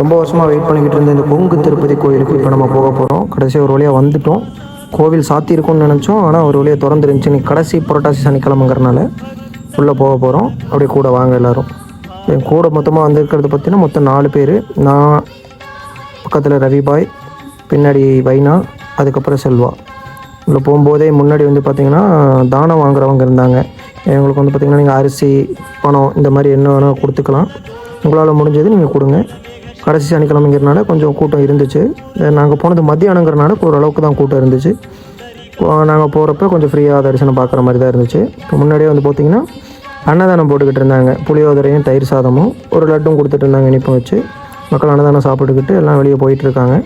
ரொம்ப வருஷமாக வெயிட் பண்ணிக்கிட்டு இருந்த இந்த கொங்கு திருப்பதி கோயிலுக்கு இப்போ நம்ம போக போகிறோம் கடைசியாக ஒரு வழியாக வந்துட்டோம். கோவில் சாத்தியிருக்கும்னு நினச்சோம். ஆனால் ஒரு வழியாக திறந்துருந்துச்சு. இன்னைக்கு கடைசி புரட்டாசி சனிக்கிழமைங்கிறனால உள்ளே போக போகிறோம் அப்படியே கூட வாங்க எல்லாரும். என் கூட மொத்தமாக வந்திருக்கிறது பார்த்தீங்கன்னா மொத்தம் நாலு பேர். நான் பக்கத்தில் ரவிபாய் பின்னாடி வைனா அதுக்கப்புறம் செல்வா. உள்ளே போகும்போதே முன்னாடி வந்து பார்த்திங்கன்னா தானம் வாங்குறவங்க இருந்தாங்க. எங்களுக்கு வந்து பார்த்திங்கன்னா நீங்கள் அரிசி பணம் இந்த மாதிரி என்ன வேணால் கொடுத்துக்கலாம். உங்களால் முடிஞ்சது நீங்கள் கொடுங்க. கடைசி சனிக்கிழமைங்கிறனால கொஞ்சம் கூட்டம் இருந்துச்சு. நாங்கள் போனது மத்தியானங்கிறனால ஓரளவுக்கு தான் கூட்டம் இருந்துச்சு. நாங்கள் போகிறப்ப கொஞ்சம் ஃப்ரீயாக தரிசனம் பார்க்குற மாதிரி தான் இருந்துச்சு. இப்போ முன்னாடியே வந்து பார்த்திங்கன்னா அன்னதானம் போட்டுக்கிட்டு இருந்தாங்க. புளியோதரையும் தயிர் சாதமும் ஒரு லட்டும் கொடுத்துட்டு இருந்தாங்க இனிப்பும் வச்சு. மக்கள் அன்னதானம் சாப்பிட்டுக்கிட்டு எல்லாம் வெளியே போயிட்டுருக்காங்க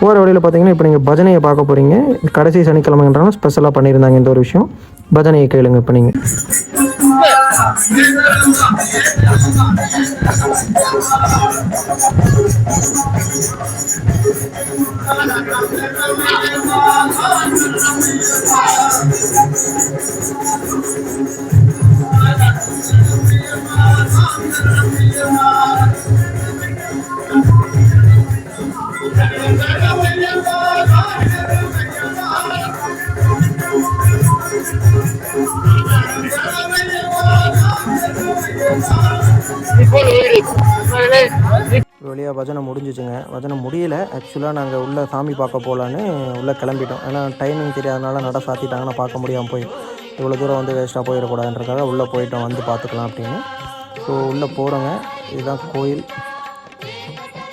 போகிற வழியில் பார்த்தீங்கன்னா இப்போ நீங்கள் பஜனையை பார்க்க போகிறீங்க கடைசி சனிக்கிழமைன்றாலும் ஸ்பெஷலாக பண்ணியிருந்தாங்க இந்த ஒரு விஷயம். பஜனையை கேளுங்க இப்போ நீங்கள் Yeah. வழியாக பஜனை முடிஞ்சிச்சுங்க. பஜனை முடியல. ஆக்சுவலாக நாங்கள் உள்ளே சாமி பார்க்க போகலான்னு உள்ளே கிளம்பிட்டோம். ஏன்னா டைமிங் தெரியாதனால நட சாத்திட்டாங்கன்னா பார்க்க முடியாமல் போய் இவ்வளோ தூரம் வந்து வேஸ்ட்டாக போயிடக்கூடாதுன்றக்காக உள்ளே போயிட்டோம். வந்து பார்த்துக்கலாம் அப்படின்னு. ஸோ உள்ளே போகிறோங்க இதுதான் கோயில்.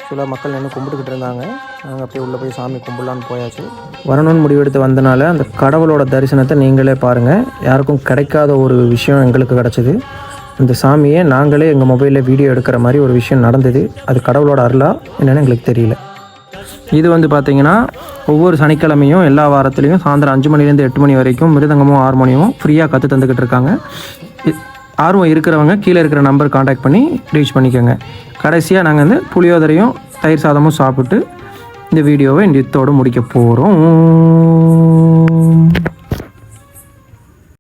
ஆக்சுவலாக மக்கள் நின்று கும்பிட்டுக்கிட்டு இருந்தாங்க. நாங்கள் அப்படியே உள்ளே போய் சாமி கும்பிடலான்னு போயாச்சு. வரணும்னு முடிவெடுத்து வந்தனால அந்த கடவுளோட தரிசனத்தை நீங்களே பாருங்கள் யாருக்கும் கிடைக்காத ஒரு விஷயம் எங்களுக்கு கிடச்சிது. அந்த சாமியை நாங்களே எங்கள் மொபைலில் வீடியோ எடுக்கிற மாதிரி ஒரு விஷயம் நடந்தது. அது கடவுளோட அருளா என்னென்னு எங்களுக்கு தெரியல. இது வந்து பார்த்திங்கன்னா ஒவ்வொரு சனிக்கிழமையும் எல்லா வாரத்துலேயும் சாயந்தரம் அஞ்சு மணிலேருந்து எட்டு மணி வரைக்கும் மிருதங்கமும் ஹார்மோனியமும் ஃப்ரீயாக கற்று தந்துக்கிட்டு இருக்காங்க. ஆர்வம் இருக்கிறவங்க கீழே இருக்கிற நம்பர் காண்டாக்ட் பண்ணி ரீச் பண்ணிக்கோங்க. கடைசியாக நாங்கள் வந்து புளியோதரையும் தயிர் சாதமும் சாப்பிட்டு இந்த வீடியோவை இந்த முடிக்க போகிறோம்